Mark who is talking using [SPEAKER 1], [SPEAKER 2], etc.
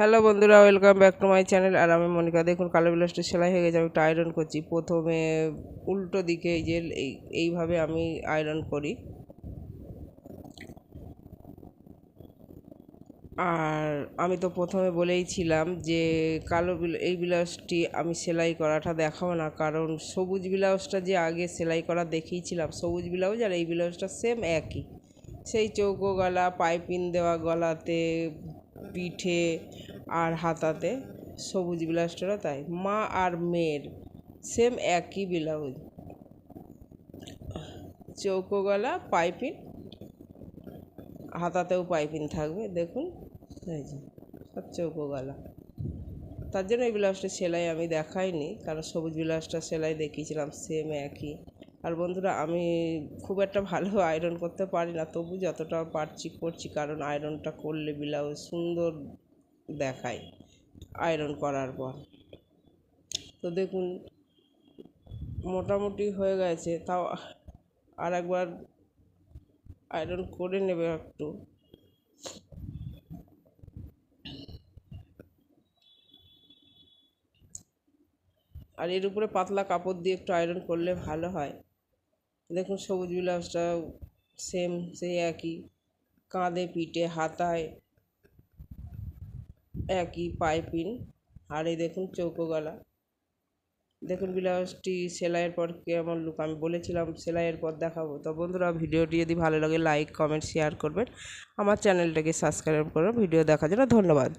[SPEAKER 1] Hello বন্ধুরা welcome back to my channel আর আমি মনিকা, দেখুন কালো ব্লাউজটা সেলাই হয়ে গেছে, আমি একটা আয়রন করছি। প্রথমে উল্টো দিকে এই যে এই, এইভাবে আমি আয়রন করি। আর আমি তো প্রথমে বলেইছিলাম যে কালো এই ব্লাউজটি আমি সেলাই করাটা দেখাবো না, কারণ সবুজ ব্লাউজটা যে আগে সেলাই করা দেখিয়েছিলাম, সবুজ ব্লাউজ আর এই ব্লাউজটা সেম একই। সেই চৌকো গলা পাইপিন দেওয়া গলাতে পিঠে আর হাতাতে সবুজ ব্লাউজটারও তাই। মা আর মেয়ের সেম একই ব্লাউজ চৌকো গলা পাইপিং, হাতাতেও পাইপিং থাকবে, দেখুন। এই যে, সব চৌকো গলা তার জন্য এই ব্লাউজটা সেলাই আমি দেখাইনি, কারণ সবুজ ব্লাউজটা সেলাই দেখিয়েছিলাম সেম একই। আর বন্ধুরা, আমি খুব একটা ভালো আয়রন করতে পারি না, তবু যতটা পারছি করছি, কারণ আয়রনটা করলে ব্লাউজ সুন্দর দেখায় আয়রন করার পর। তো দেখুন, মোটামুটি হয়ে গেছে, তাও আর একবার আয়রন করে নেবে একটু। আর এর উপরে পাতলা কাপড় দিয়ে একটু আয়রন করলে ভালো হয়। দেখুন সবুজ ব্লাউজটা সেম সেই একই। কাঁধে পিঠে, হাতায় একই পাইপিন আর এই দেখুন চৌকো গলা। দেখুন ব্লাউজটি সেলাইয়ের পর কেমন লুক আমি বলেছিলাম সেলাইয়ের পর দেখাবো। তো বন্ধুরা, ভিডিওটি যদি ভালো লাগে লাইক কমেন্ট শেয়ার করবেন। আমার চ্যানেলটাকে সাবস্ক্রাইব করবেন ভিডিও দেখার জন্য ধন্যবাদ।